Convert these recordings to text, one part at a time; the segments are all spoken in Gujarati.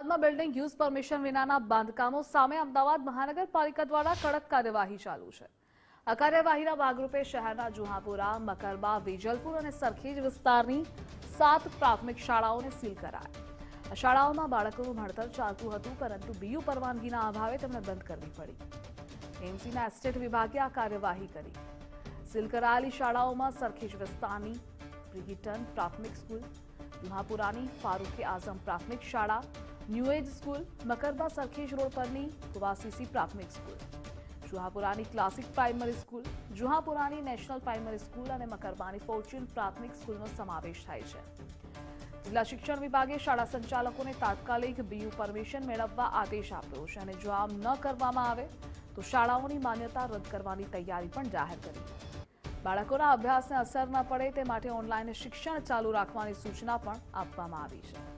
અમદાવાદમાં બિલ્ડિંગ યુઝ પરમિશન વિનાના બાંધકામો સામે અમદાવાદ મહાનગરપાલિકા દ્વારા કડક કાર્યવાહી ચાલુ છે. આ કાર્યવાહીના ભાગરૂપે શહેરના જુહાપુરા, મકરબા, વેજલપુર અને સરખેજ વિસ્તારની સાત પ્રાથમિક શાળાઓને સીલ કરાયા. શાળાઓમાં બાળકોનું ભણતર ચાલતું હતું, પરંતુ બીયુ પરવાનગીના અભાવે તેમને બંધ કરવી પડી. એમસીના એસ્ટેટ વિભાગે આ કાર્યવાહી કરી. સીલ કરાયેલી શાળાઓમાં સરખેજ વિસ્તારની બ્રિગિટન પ્રાથમિક સ્કૂલ, જુહાપુરાની ફારૂકે આઝમ પ્રાથમિક શાળા new age school Makarba Sarkhej road પરની વાસીસી પ્રાથમિક સ્કૂલ જુહાપુરાની ક્લાસિક પ્રાઇમરી સ્કૂલ જુહાપુરાની નેશનલ પ્રાઇમરી સ્કૂલ અને મકરબાની ફોર્ચ્યુન પ્રાથમિક સ્કૂલનો સમાવેશ થાય છે જિલ્લા શિક્ષણ વિભાગે શાળા સંચાલકોને તાત્કાલિક બીયુ પરમિશન મેળવવા આદેશ આપ્યો છે અને જો આમ ન કરવામાં આવે તો શાળાઓની માન્યતા રદ કરવાની તૈયારી પણ જાહેર કરી બાળકોના અભ્યાસને અસર ન પડે, તે માટે ઓનલાઈન શિક્ષણ ચાલુ રાખવાની સૂચના પણ આપવામાં આવી છે.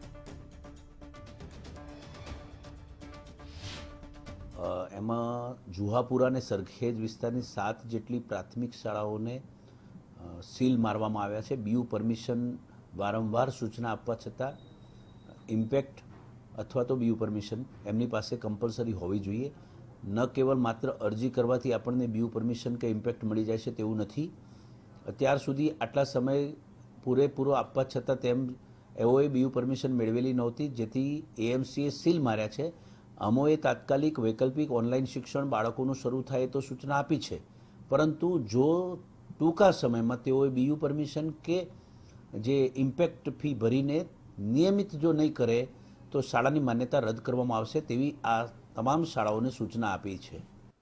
એમાં જુહાપુરા અને સરખેજ વિસ્તારની સાત જેટલી પ્રાથમિક શાળાઓને સીલ મારવામાં આવ્યા છે. બીયુ પરમિશન વારંવાર સૂચના આપવા છતાં, ઇમ્પેક્ટ અથવા તો બીયુ પરમિશન એમની પાસે કમ્પલસરી હોવી જોઈએ. ન કેવલ માત્ર અરજી કરવાથી આપણને બીયુ પરમિશન કે ઇમ્પેક્ટ મળી જાય છે તેવું નથી. અત્યાર સુધી આટલા સમય પૂરેપૂરો આપવા છતાં તેમ એઓએ બીયુ પરમિશન મેળવેલી નહોતી, જેથી એએમસીએ સીલ માર્યા છે. અમોએ તાત્કાલિક વૈકલ્પિક ઓનલાઈન શિક્ષણ બાળકોનું શરૂ થાય તો સૂચના આપી છે. પરંતુ જો ટૂંકા સમયમાં તેઓએ બીયુ પરમિશન કે જે ઇમ્પેક્ટ ફી ભરીને નિયમિત જો નહીં કરે, તો શાળાની માન્યતા રદ કરવામાં આવશે તેવી આ તમામ શાળાઓને સૂચના આપી છે.